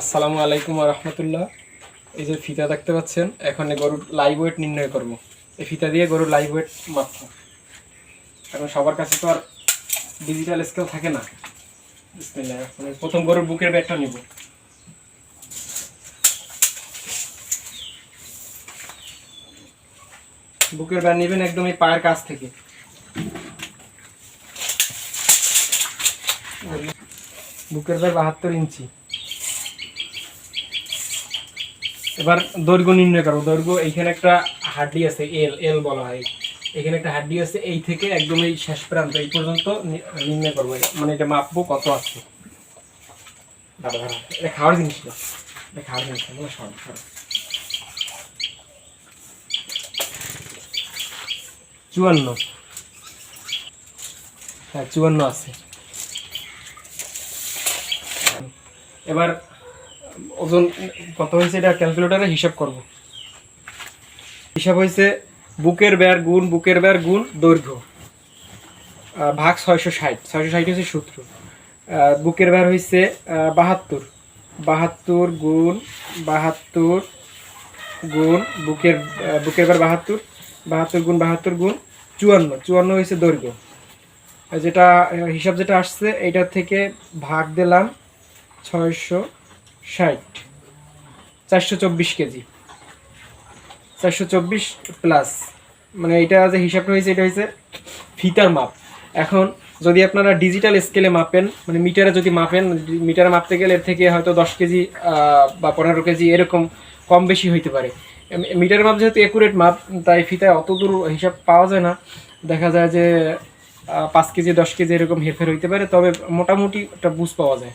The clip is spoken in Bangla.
আসসালামু আলাইকুম রহমতুল্লাহ। এই যে ফিতা দেখতে পাচ্ছেন, এখন গরুর লাইভ ওয়েট নির্ণয় করব। এই ফিতা দিয়ে গরুর লাইভ ওয়েট মাপব। এখন সবার কাছে তো আর ডিজিটাল স্কেল থাকে না। প্রথম গরুর বুকের ব্যাগটা নিব। বুকের ব্যাগ নেবেন একদম এই পায়ের কাছ থেকে। বুকের ব্যাগ বাহাত্তর ইঞ্চি। এবার দৈর্ঘ্য নির্ণয় করো। দৈর্ঘ্য এইখানে একটা হাড্ডি আছে এল এল বলা হয়। এখানে একটা হাড্ডি আছে, এই থেকে একদম এই শেষ প্রান্ত, এই পর্যন্ত নির্ণয় করব। মানে এটা মাপবো কত আছে। খাওয়ার জিনিস না। খাওয়ার জিনিস না চুয়ান্ন। হ্যাঁ চুয়ান্ন আছে। এবার ওজন কত হয়েছে এটা ক্যালকুলেটারে হিসাব করব। হিসাব হয়েছে বুকের ব্যার গুণ, বুকের ব্যার গুণ দৈর্ঘ্য। ভাগ ছয়শো ষাট। ছয়শো ষাট হচ্ছে সূত্র। বুকের ব্যার হয়েছে বাহাত্তর। বাহাত্তর গুণ বাহাত্তর গুণ বুকের বুকের ব্যার বাহাত্তর। বাহাত্তর গুণ বাহাত্তর গুণ চুয়ান্ন। চুয়ান্ন হয়েছে দৈর্ঘ্য। যেটা, হিসাব যেটা আসছে, এইটার থেকে ভাগ দিলাম ছয়শো ষাট। চারশো চব্বিশ কেজি। চারশো চব্বিশ প্লাস মানে এটা যে হিসাবটা হয়েছে, এটা হয়েছে ফিতার মাপ। এখন যদি আপনারা ডিজিটাল স্কেলে মাপেন মানে মিটারে যদি মাপেন, মিটারে মাপতে গেলে এর থেকে হয়তো দশ কেজি বা পনেরো কেজি এরকম কম বেশি হইতে পারে। মিটারের মাপ যেহেতু একুরেট মাপ, তাই ফিতায় অত দূর হিসাব পাওয়া যায় না। দেখা যায় যে পাঁচ কেজি, দশ কেজি এরকম হেরফের হইতে পারে, তবে মোটামুটি একটা বুঝ পাওয়া যায়।